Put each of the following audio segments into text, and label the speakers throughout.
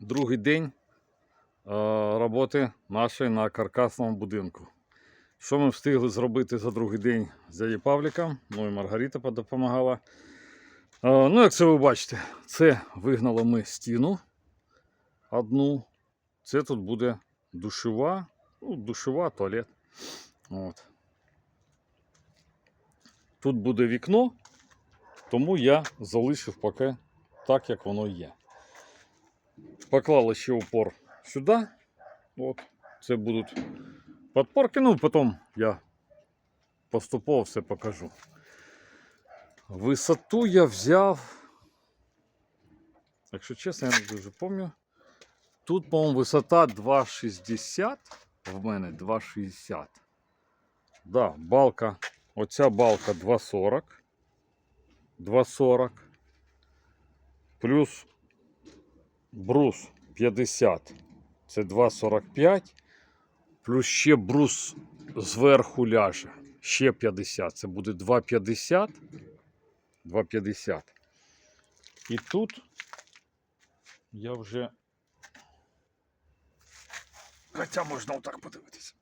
Speaker 1: другий день е, роботи нашої на каркасному будинку. Що ми встигли зробити за другий день з дяді Павліком? Ну і Маргарита допомагала. Е, ну, як це ви бачите, це вигнало ми стіну одну. Це тут буде душова, ну, душова, туалет. От. Тут буде вікно, тому я залишив поки так, як воно є. Поклали ще упор сюди. От. Це будуть подпорки. Ну, потім я поступово все покажу. Висоту я взяв. Якщо чесно, я не дуже пам'ятаю. Тут, по-моєму, висота 2,60. В мене 2,60. Да, балка. Оця балка 2,40. 2,40. Плюс брус 50. Це 2,45. Плюс ще брус зверху ляже. Ще 50. Це буде 2,50. 2,50. І тут я вже. Хоча можна отак подивитися.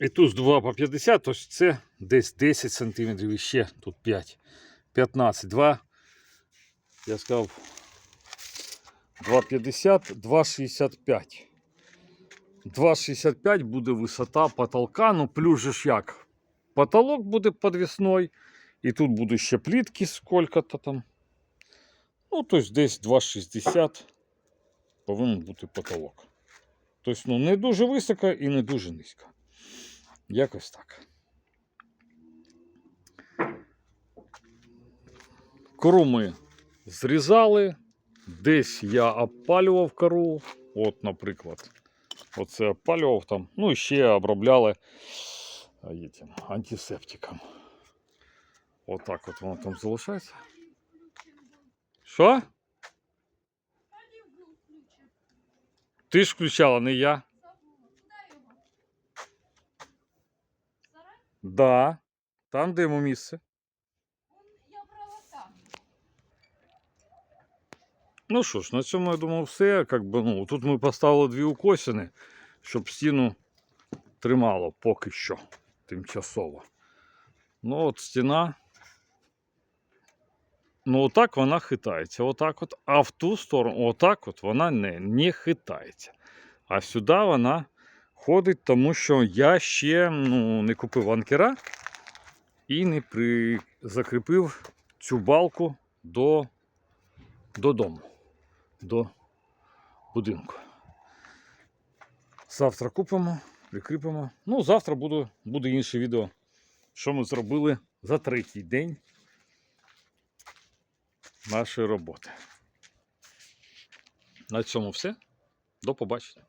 Speaker 1: І тут 2 по 50, тож це десь 10 см і ще тут 5. 15. 2. Я сказав 2,50, 2,65. 2,65 буде висота потолка. Ну, плюс же ж як. Потолок буде підвісний. І тут буде ще плітки сколько-то там. Ну, тобто десь 2,60 повинен бути потолок. Тобто, ну, не дуже високо і не дуже низько. Якось так. Кору ми зрізали. Десь я опалював кору. От, наприклад. Оце опалював там. Ну і ще обробляли антисептиком. Отак от воно там залишається. Що? Ти ж включала, не я. Да. Там, де йому місце.
Speaker 2: Я брала там.
Speaker 1: Ну що ж, на цьому я думав все. Как би, ну, тут ми поставили дві укосини, щоб стіну тримало поки що тимчасово. Ну от стіна. Ну, отак вона хитається. Отак от. А в ту сторону, отак от вона не, не хитається. А сюди вона ходить, тому що я ще ну, не купив анкера і не при... закріпив цю балку до... додому до будинку. Завтра купимо, прикріпимо. Ну, завтра буде, буде інше відео, що ми зробили за третій день нашої роботи. На цьому все. До побачення.